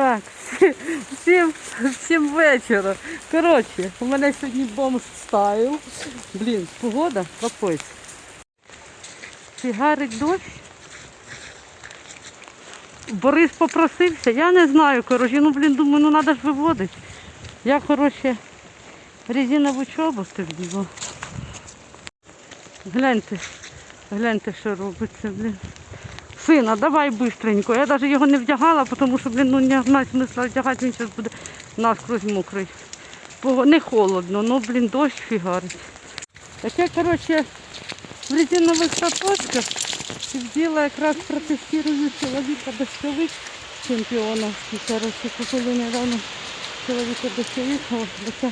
Так, всім, всім вечора. Коротше, у мене сьогодні бомж стайл. Блін, погода капець. Фігарить дощ. Борис попросився, я не знаю, коротше, ну блін, думаю, ну треба ж виводити. Я, коротше, резинову чоботи вділа. Гляньте, гляньте, що робиться, блін. Сина, давай быстренько. Я навіть його не вдягала, тому що, блін, ну немає смисла вдягати, він зараз буде наскрозь мокрий. Бо не холодно, ну, блін, дощ фігарить. Так я, коротше, в резинових сапожках вділа якраз протестирую чоловіка дощовик чемпіона. Коротше, купили недавно чоловіка дощовик, я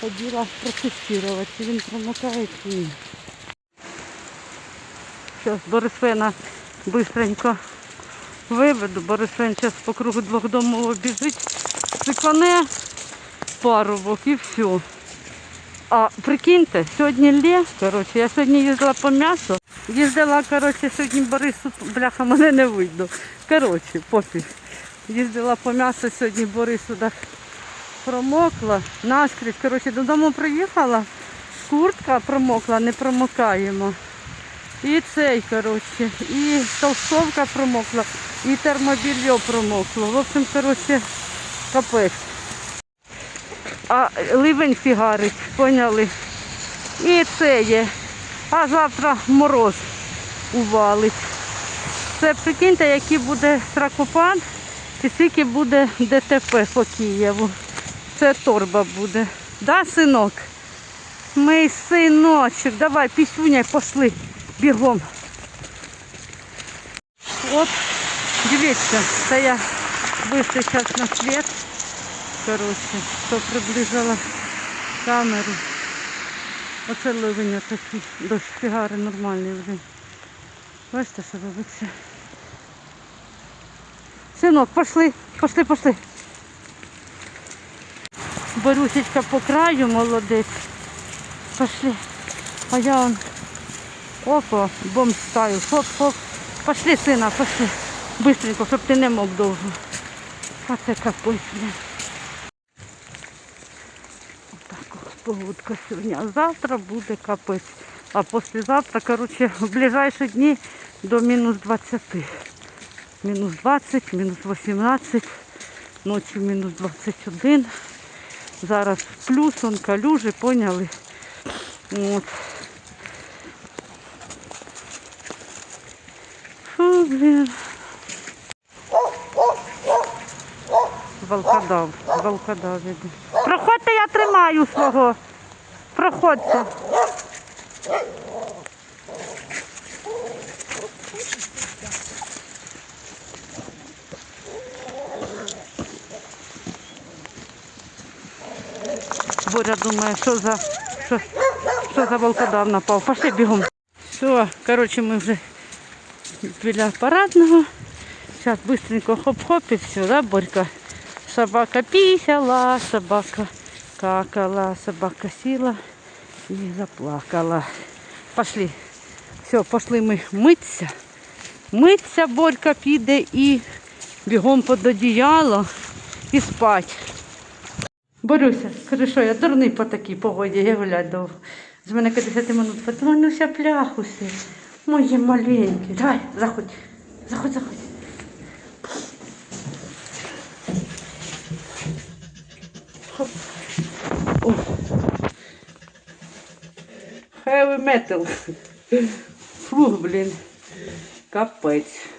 ходила протестувати, він промокає чи ні. Зараз Борисфена быстренько виведу. Борисфен зараз по кругу двох домов обіжить, сипане парубок і все. А прикиньте, сьогодні лє, коротше, я сьогодні їздила по м'ясу. Їздила, коротше, сьогодні Борису, бляха, мене не видно. Коротше, пофіг. Їздила по м'ясу, сьогодні Борису так промокла, наскрізь. Коротше, додому приїхала, куртка промокла, не промокаємо. І цей, коротше, і толстовка промокла, і термобілье промокло. В общем, коротше, капець. А ливень фігарить, поняли? І це є. А завтра мороз увалить. Це прикиньте, який буде тракопан і скільки буде ДТП по Києву. Це торба буде. Да, синок? Мій синочок, давай, пісюня, пошли бігом. От, дивіться, це я вийшла зараз на світ. Коротше, то приближала камеру. Оце ливень такий, дощ фігари нормальний вже. Бачите, що робиться. Синок, пошли, пошли, пошли. Борусечка по краю молодець. Пошли. А я он Опа, бомб ставил. Хоп, хоп. Пошли, сына, пошли. Быстренько, щоб ти не мог довго. А це капець. Отак погодка сьогодні. А завтра буде капець. А післязавтра, коротше, в ближайші дні до мінус 20. Мінус 20, мінус 18, ночі мінус 21. Зараз плюс, он калюжі, поняли? От. Блін. Волкодав, волкодав іде. Проходьте, я тримаю свого. Проходьте. Боря думає, що за, що, що за волкодав напав. Пошли бігом. Все, коротше, ми вже біля парадного. Зараз быстренько хоп-хоп і все, да, Борька? Собака пісяла, собака какала, собака сіла і заплакала. Пошли. Все, пошли ми митися. Митися Борька піде і бігом під одіяло і спать. Борюся, що я дурний по такій погоді, я гулять довго. З мене 50 минут потонуся пляхуси. Мої маленькі. Давай, заходь. Заходь, заходь. Хоп. О. Heavy metal. Фух, блін. Капець.